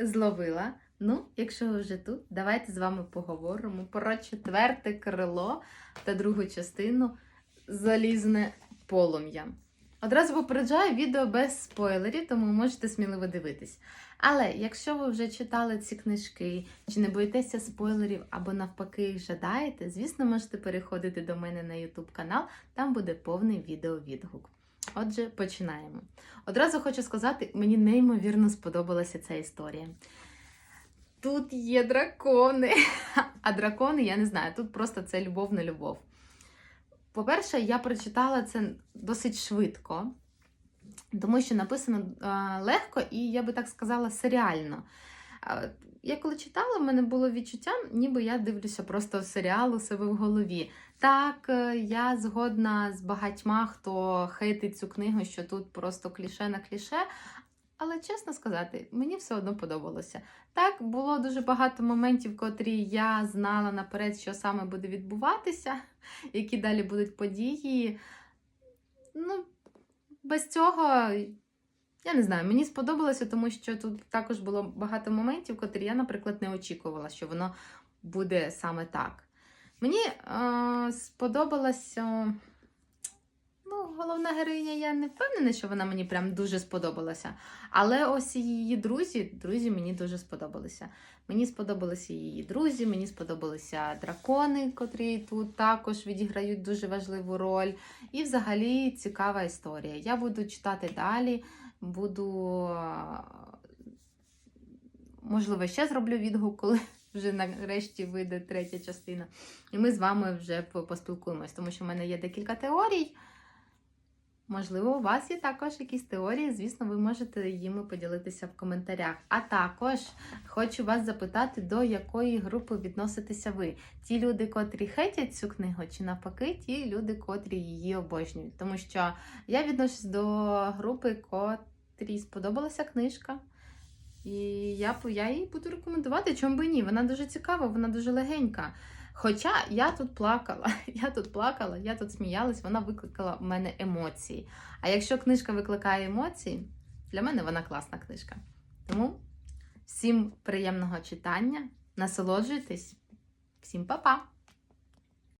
зловила. Ну, якщо ви вже тут, давайте з вами поговоримо про четверте крило та другу частину залізне полум'я. Одразу попереджаю відео без спойлерів, тому можете сміливо дивитись. Але якщо ви вже читали ці книжки, чи не боїтеся спойлерів або навпаки їх жадаєте, звісно, можете переходити до мене на YouTube канал, там буде повний відеовідгук. Отже, починаємо. Одразу хочу сказати, мені неймовірно сподобалася ця історія. Тут є дракони, а дракони, я не знаю, тут просто це любов на любов. По-перше, я прочитала це досить швидко, тому що написано легко і, я би так сказала, серіально. Я коли читала, в мене було відчуття, ніби я дивлюся просто серіал у себе в голові. Так, е, я згодна з багатьма, хто хейтить цю книгу, що тут просто кліше на кліше. Але чесно сказати, мені все одно подобалося. Так, було дуже багато моментів, котрі я знала наперед, що саме буде відбуватися, які далі будуть події. Ну, без цього, я не знаю, мені сподобалося, тому що тут також було багато моментів, котрі я, наприклад, не очікувала, що воно буде саме так. Мені е, сподобалося. Ну, головна героїня, я не впевнена, що вона мені прям дуже сподобалася. Але ось її друзі, друзі мені дуже сподобалися. Мені сподобалися її друзі, мені сподобалися дракони, котрі тут також відіграють дуже важливу роль. І взагалі цікава історія. Я буду читати далі, буду, можливо, ще зроблю відгук, коли вже нарешті вийде третя частина. І ми з вами вже по- поспілкуємось, тому що в мене є декілька теорій. Можливо, у вас є також якісь теорії, звісно, ви можете їми поділитися в коментарях. А також хочу вас запитати, до якої групи відноситеся ви? Ті люди, котрі хейтять цю книгу, чи навпаки, ті люди, котрі її обожнюють. Тому що я відношусь до групи, котрій сподобалася книжка. І я, я її буду рекомендувати, чому би ні. Вона дуже цікава, вона дуже легенька. Хоча я тут плакала, я тут плакала, я тут сміялась, вона викликала в мене емоції. А якщо книжка викликає емоції, для мене вона класна книжка. Тому всім приємного читання, насолоджуйтесь, всім па-па!